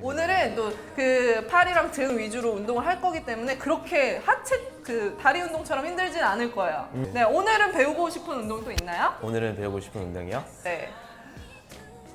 오늘은 또 그 팔이랑 등 위주로 운동을 할 거기 때문에 그렇게 하체 그 다리 운동처럼 힘들진 않을 거예요. 네, 오늘은 배우고 싶은 운동 또 있나요? 오늘은 배우고 싶은 운동이요. 네.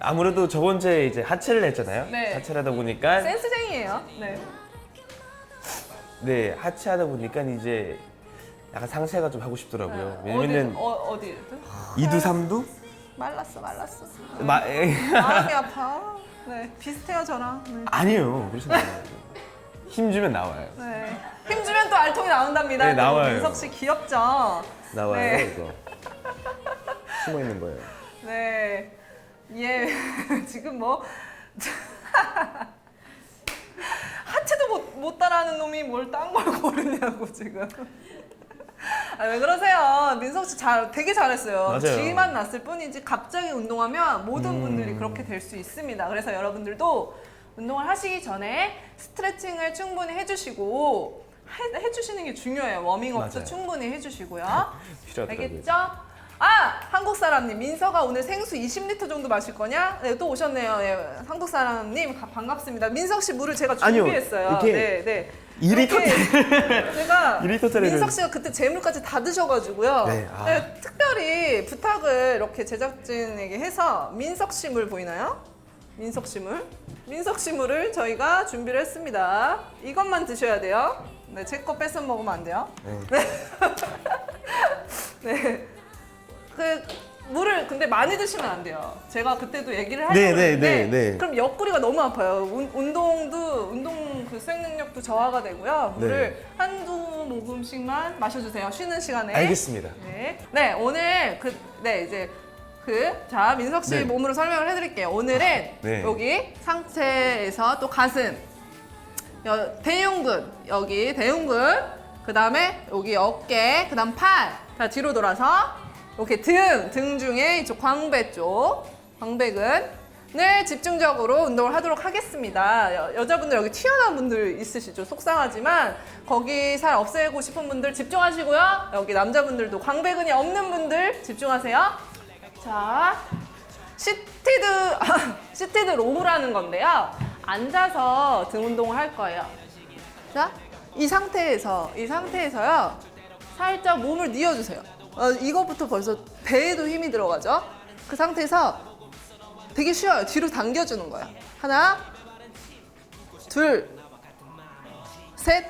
아무래도 저번 주에 이제 하체를 했잖아요. 네. 하체를 하다 보니까 센스쟁이에요. 네. 네 하체 하다 보니까 이제 약간 상체가 좀 하고 싶더라고요. 왜냐면은 어디, 어, 어디? 이두 삼두 말랐어, 말랐어. 마 마음이 아파. 네, 비슷해요 저랑. 네. 아니에요 그렇지 않아요. 힘 주면 나와요. 네. 힘주면 또 알통이 나온답니다. 네, 나와요. 민석 씨 귀엽죠? 나와요 네. 이거 숨어 있는 거예요. 네. 예. 지금 뭐 하체도 못, 못 따라하는 놈이 뭘 딴 걸 고르냐고 지금. 아, 왜 그러세요? 민석 씨 잘, 되게 잘했어요. 맞아요. 쥐만 났을 뿐이지 갑자기 운동하면 모든 음. 분들이 그렇게 될 수 있습니다. 그래서 여러분들도 운동을 하시기 전에 스트레칭을 충분히 해주시고 해, 해주시는 게 중요해요. 워밍업도 맞아요. 충분히 해주시고요. 필요하더라고요. 알겠죠? 아! 한국 사람님, 민서가 오늘 생수 20리터 정도 마실 거냐? 네, 또 오셨네요. 예, 한국 사람님, 가- 반갑습니다. 민석 씨 물을 제가 아니요, 준비했어요. 이렇게 네, 네. 2리터 이렇게 제가 2리터 짜리를 민석 씨가 그때 재물까지 다 드셔가지고요. 네, 아. 네, 특별히 부탁을 이렇게 제작진에게 해서 민석 씨 물 보이나요? 민석 씨 물? 민석 씨 물을 저희가 준비를 했습니다. 이것만 드셔야 돼요. 네, 제 거 뺏어 먹으면 안 돼요. 네. 네. 그 물을 근데 많이 드시면 안 돼요. 제가 그때도 얘기를 하려고 네, 네, 했는데 네, 네. 그럼 옆구리가 너무 아파요. 운, 운동도 운동 그 수행 능력도 저하가 되고요. 물을 한두 모금씩만 마셔주세요. 쉬는 시간에. 알겠습니다. 네. 네, 오늘 그, 네, 이제 그, 자, 민석 씨 네. 몸으로 설명을 해드릴게요. 오늘은 네. 여기 상체에서 또 가슴, 여, 대흉근, 여기 대흉근, 그 다음에 여기 어깨, 그 다음 팔. 자, 뒤로 돌아서 이렇게 등, 등 중에 이쪽 광배 쪽, 광배근 을 집중적으로 운동을 하도록 하겠습니다. 여, 여자분들 여기 튀어나온 분들 있으시죠? 속상하지만 거기 살 없애고 싶은 분들 집중하시고요. 여기 남자분들도 광배근이 없는 분들 집중하세요. 자, 시티드, 시티드 로우라는 건데요. 앉아서 등 운동을 할 거예요. 자, 이 상태에서, 이 상태에서요. 살짝 몸을 뉘어주세요. 어, 이것부터 벌써 배에도 힘이 들어가죠? 그 상태에서 되게 쉬워요. 뒤로 당겨주는 거야. 하나, 둘, 셋.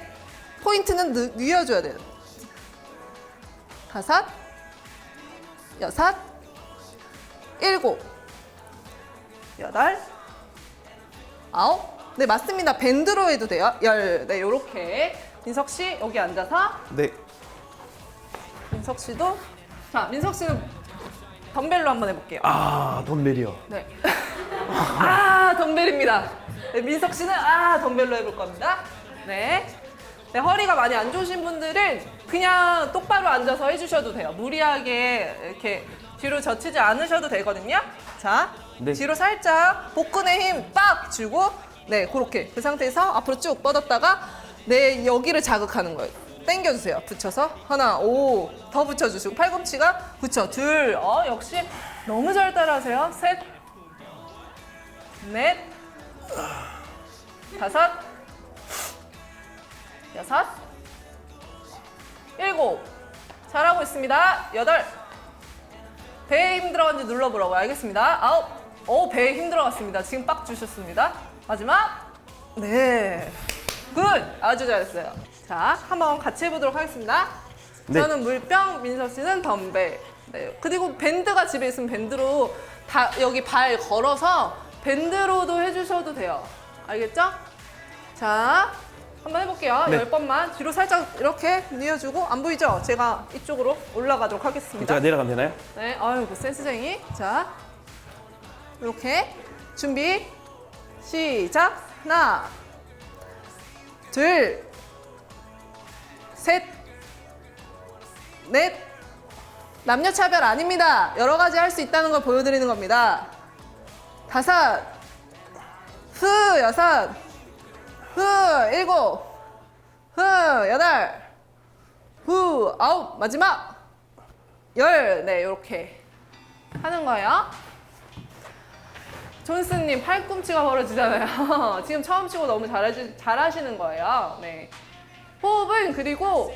포인트는 느, 뉘어줘야 돼요. 다섯, 여섯, 일곱, 여덟, 아홉. 네, 맞습니다. 밴드로 해도 돼요. 열. 네, 요렇게. 민석 씨, 여기 앉아서. 네. 민석 씨도. 자, 민석 씨는 덤벨로 한번 해볼게요. 아 덤벨이요. 네. 아, 덤벨입니다. 네, 민석 씨는 아, 덤벨로 해볼 겁니다. 네. 네, 허리가 많이 안 좋으신 분들은 그냥 똑바로 앉아서 해주셔도 돼요. 무리하게 이렇게 뒤로 젖히지 않으셔도 되거든요. 자, 네. 뒤로 살짝 복근에 힘 빡 주고, 네, 그렇게 그 상태에서 앞으로 쭉 뻗었다가 내 여기를 자극하는 거예요. 당겨주세요. 붙여서 하나, 오, 더 붙여주시고 팔꿈치가 붙여 둘, 어 역시 너무 잘 따라하세요. 셋, 넷, 다섯, 여섯, 일곱. 잘하고 있습니다. 여덟. 배에 힘 들어간지 눌러보라고 알겠습니다. 아홉. 오, 배에 힘 들어갔습니다. 지금 빡 주셨습니다. 마지막. 네. 굿. 아주 잘했어요. 자, 한번 같이 해보도록 하겠습니다. 네. 저는 물병, 민서 씨는 덤벨. 네. 그리고 밴드가 집에 있으면 밴드로 다 여기 발 걸어서 밴드로도 해주셔도 돼요. 알겠죠? 자, 한번 해볼게요. 네. 열 번만 뒤로 살짝 이렇게 뉘어주고 안 보이죠? 제가 이쪽으로 올라가도록 하겠습니다. 제가 내려가면 되나요? 네, 아유, 센스쟁이. 자, 이렇게 준비, 시작. 하나, 둘, 셋, 넷. 남녀 차별 아닙니다. 여러 가지 할 수 있다는 걸 보여드리는 겁니다. 다섯, 후, 여섯, 후, 일곱, 후, 여덟, 후, 아홉, 마지막. 열, 네, 이렇게 하는 거예요. 존스님 팔꿈치가 벌어지잖아요. 지금 처음 치고 너무 잘하시, 잘하시는 거예요. 네. 호흡은 그리고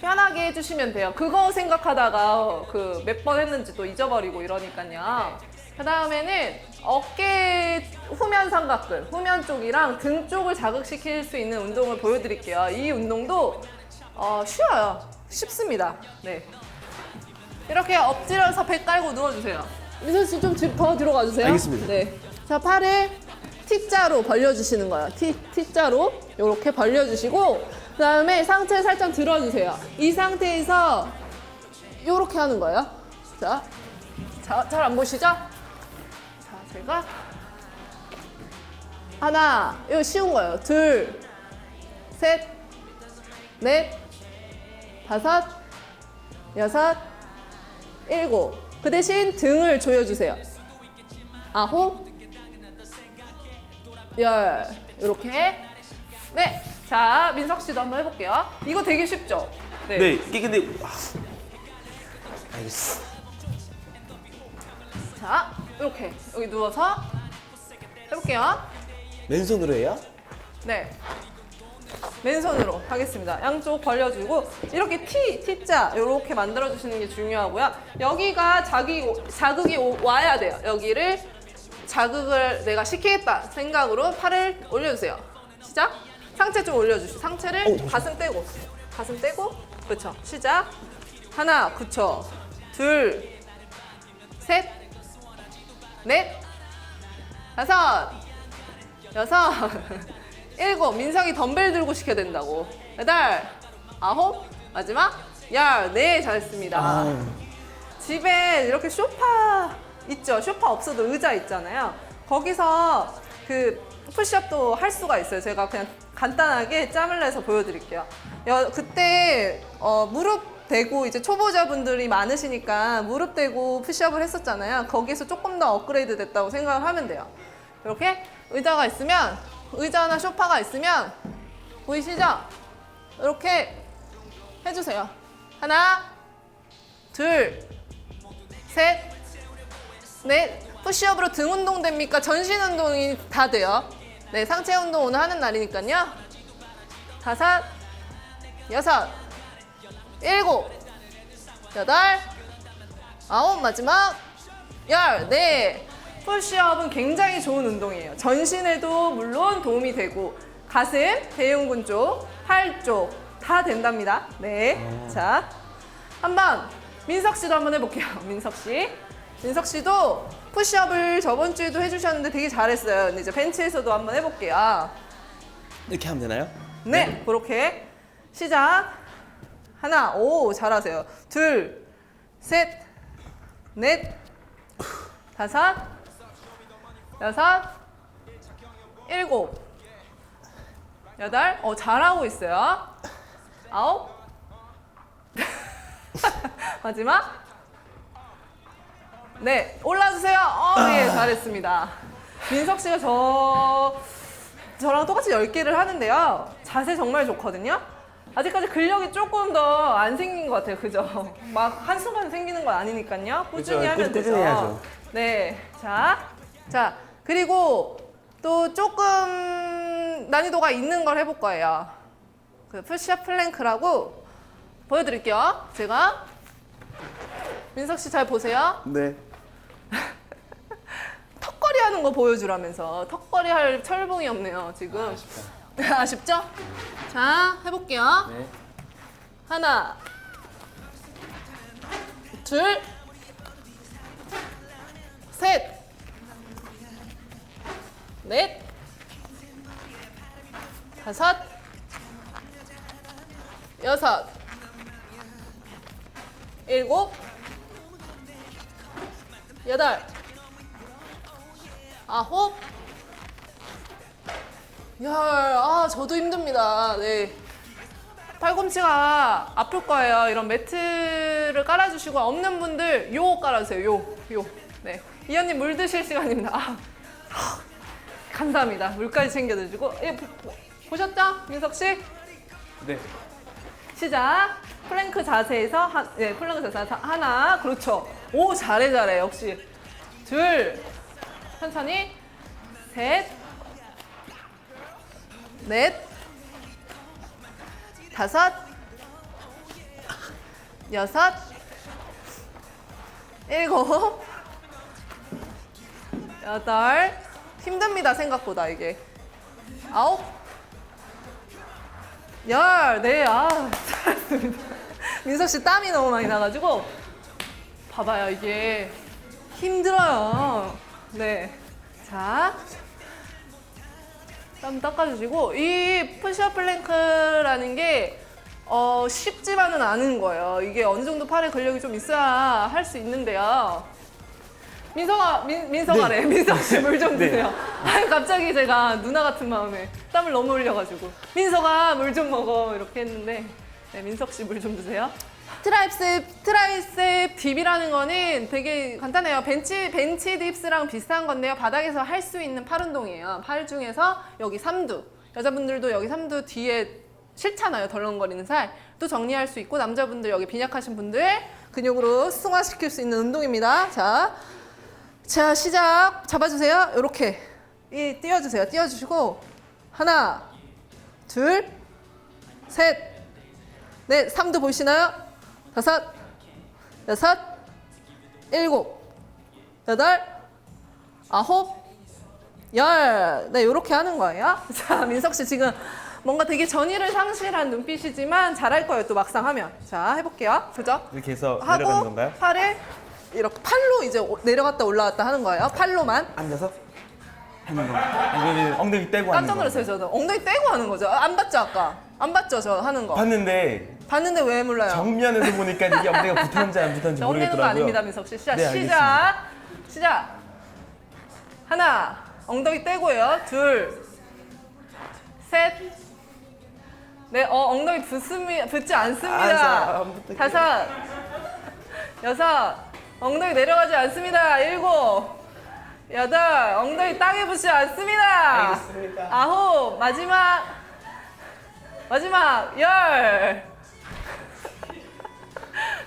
편하게 해주시면 돼요. 그거 생각하다가 그 몇 번 했는지 또 잊어버리고 이러니까요. 그 다음에는 어깨 후면 삼각근, 후면 쪽이랑 등 쪽을 자극시킬 수 있는 운동을 보여드릴게요. 이 운동도 어, 쉬워요. 쉽습니다. 네. 이렇게 엎드려서 배 깔고 누워주세요. 미선 씨 좀 더 들어가 주세요. 알겠습니다. 네. 자, 팔을 T자로 벌려주시는 거예요. T, T자로 이렇게 벌려주시고 그 다음에 상체 살짝 들어주세요. 이 상태에서 이렇게 하는 거예요. 자, 자, 잘 안 보시죠? 자, 제가 하나, 이거 쉬운 거예요. 둘, 셋, 넷, 다섯, 여섯, 일곱. 그 대신 등을 조여주세요. 아홉, 열. 이렇게. 네. 자, 민석 씨도 한번 해볼게요. 이거 되게 쉽죠? 네, 이게 근데 아, 알겠어. 자, 이렇게. 여기 누워서 해볼게요. 맨손으로 해요? 네. 맨손으로 하겠습니다. 양쪽 벌려주고 이렇게 T, T자 이렇게 만들어주시는 게 중요하고요. 여기가 자기, 자극이 오- 와야 돼요. 여기를 자극을 내가 시키겠다 생각으로 팔을 올려주세요. 시작. 상체 좀 올려주시고 상체를 어. 가슴 떼고 가슴 떼고 그렇죠. 시작. 하나, 그쵸. 둘, 셋, 넷, 다섯, 여섯, 일곱. 민석이 덤벨 들고 시켜야 된다고. 여덟, 아홉, 마지막 열. 네, 잘했습니다. 아, 집에 이렇게 소파 있죠. 소파 없어도 의자 있잖아요. 거기서 그 푸시업도 할 수가 있어요. 제가 그냥 간단하게 짬을 내서 보여드릴게요. 여- 그때 어, 무릎 대고 이제 초보자분들이 많으시니까 무릎 대고 푸시업을 했었잖아요. 거기서 조금 더 업그레이드 됐다고 생각을 하면 돼요. 이렇게 의자가 있으면 의자나 소파가 있으면 보이시죠? 이렇게 해주세요. 하나, 둘, 셋, 넷. 푸시업으로 등 운동 됩니까? 전신 운동이 다 돼요. 네, 상체 운동 오늘 하는 날이니까요. 다섯, 여섯, 일곱, 여덟, 아홉, 마지막 열. 네. 푸시업은 굉장히 좋은 운동이에요. 전신에도 물론 도움이 되고 가슴, 대흉근 쪽, 팔 쪽 다 된답니다. 네. 자, 한번 민석 씨도 한번 해볼게요. 민석 씨. 민석 씨도 푸시업을 저번 주에도 해주셨는데 되게 잘했어요. 근데 이제 벤치에서도 한번 해볼게요. 이렇게 하면 되나요? 네, 그렇게 시작. 하나, 오, 잘하세요. 둘, 셋, 넷, 다섯, 여섯, 일곱, 여덟. 어, 잘하고 있어요. 아홉, 마지막. 네, 올라주세요. 어, 네, 잘했습니다. 민석 씨가 저 저랑 똑같이 10개를 하는데요. 자세 정말 좋거든요. 아직까지 근력이 조금 더 안 생긴 것 같아요. 그죠? 막 한순간 생기는 건 아니니까요. 꾸준히 그죠. 하면 꾸준히 되죠. 해야죠. 네. 자. 자, 그리고 또 조금 난이도가 있는 걸 해볼 거예요. 그 푸시업 플랭크라고 보여드릴게요. 제가. 민석 씨 잘 보세요. 네. 턱걸이 하는 거 보여주라면서. 턱걸이 할 철봉이 없네요 지금. 아쉽죠? 자 해볼게요. 네. 하나 둘셋넷. 다섯. 여섯. 일곱 여덟 아홉 열. 아, 저도 힘듭니다. 네. 팔꿈치가 아플 거예요. 이런 매트를 깔아주시고 없는 분들 요 깔아주세요. 요, 요. 네. 이현님 물 드실 시간입니다. 아, 하, 감사합니다. 물까지 챙겨드리고. 예, 보, 보- 보셨죠? 민석 씨? 네. 시작. 플랭크 자세에서 한, 네, 플랭크 자세 하나. 그렇죠. 오, 잘해, 잘해. 역시. 둘. 천천히. 셋. 넷. 다섯. 여섯. 일곱. 여덟. 힘듭니다, 생각보다 이게. 아홉. 열. 네, 아, 잘했습니다. 민석 씨 땀이 너무 많이 나가지고. 봐봐요, 이게 힘들어요. 네. 자. 땀 닦아주시고, 이 푸시업 플랭크라는 게, 어, 쉽지만은 않은 거예요. 이게 어느 정도 팔에 근력이 좀 있어야 할 수 있는데요. 민성아, 민, 민성아래. 민성 씨 물 좀 네. 드세요. 아유, 갑자기 제가 누나 같은 마음에 땀을 너무 흘려가지고. 민석아, 물 좀 먹어. 이렇게 했는데, 네, 민석 씨 물좀 드세요. 트라이셉, 트라이셉 딥이라는 거는 되게 간단해요. 벤치, 벤치 딥스랑 비슷한 건데요. 바닥에서 할 수 있는 팔 운동이에요. 팔 중에서 여기 삼두. 여자분들도 여기 삼두 뒤에 싫잖아요. 덜렁거리는 살. 또 정리할 수 있고, 남자분들 여기 빈약하신 분들 근육으로 승화시킬 수 있는 운동입니다. 자, 자, 시작. 잡아주세요. 이렇게. 이 띄워주세요. 띄워주시고. 하나, 둘, 셋, 넷. 삼두 보이시나요? 다섯, 여섯, 일곱, 여덟, 아홉, 열. 네, 이렇게 하는 거예요. 자, 민석 씨 지금 뭔가 되게 전의를 상실한 눈빛이지만 잘할 거예요. 또 막상 하면. 자, 해볼게요. 그죠? 이렇게 해서 내려가는 하고 건가요? 팔을 이렇게 팔로 이제 오- 내려갔다 올라갔다 하는 거예요. 팔로만. 앉아서 하는 거. 이거는 엉덩이 떼고 하는 깜짝 거. 놀랐어요, 저도. 엉덩이 떼고 하는 거죠. 안 봤죠, 아까? 안 봤죠, 저 하는 거. 봤는데 봤는데 왜 몰라요? 정면에서 보니까 이게 엉덩이가 붙었는지 안 붙었는지 모르겠더라고요. 거 아닙니다, 민석 씨. 시작, 네. 시작. 시작. 하나, 엉덩이 떼고요. 둘, 셋. 네, 어, 엉덩이 붙습니, 붙지 않습니다. 아, 안 붙을게요. 다섯, 여섯, 엉덩이 내려가지 않습니다. 일곱, 여덟, 엉덩이 땅에 붙지 않습니다. 알겠습니다. 아홉, 마지막, 마지막, 열.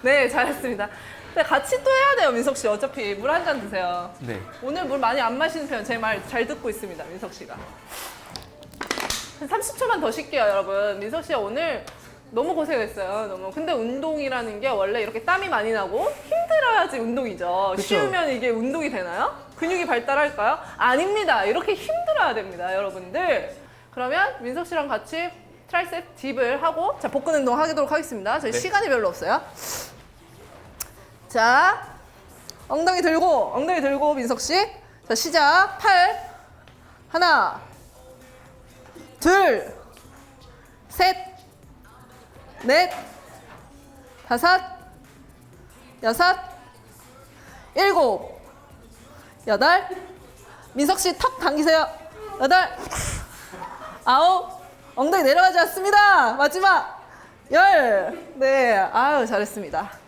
네, 잘했습니다. 근데 같이 또 해야 돼요, 민석 씨. 어차피 물 한 잔 드세요. 네. 오늘 물 많이 안 마시는 편, 제 말 잘 듣고 있습니다, 민석 씨가. 한 30초만 더 쉴게요, 여러분. 민석 씨 오늘 너무 고생했어요, 너무. 근데 운동이라는 게 원래 이렇게 땀이 많이 나고 힘들어야지 운동이죠. 그쵸. 쉬우면 이게 운동이 되나요? 근육이 발달할까요? 아닙니다. 이렇게 힘들어야 됩니다, 여러분들. 그러면 민석 씨랑 같이 트라이셉 딥을 하고 자 복근 운동 하도록 하겠습니다. 저희 네. 시간이 별로 없어요. 자, 엉덩이 들고, 엉덩이 들고, 민석 씨. 자, 시작. 팔. 하나, 둘, 셋, 넷, 다섯, 여섯, 일곱, 여덟. 민석 씨 턱 당기세요. 여덟, 아홉, 엉덩이 내려가지 않습니다. 마지막 열. 네, 아유 잘했습니다.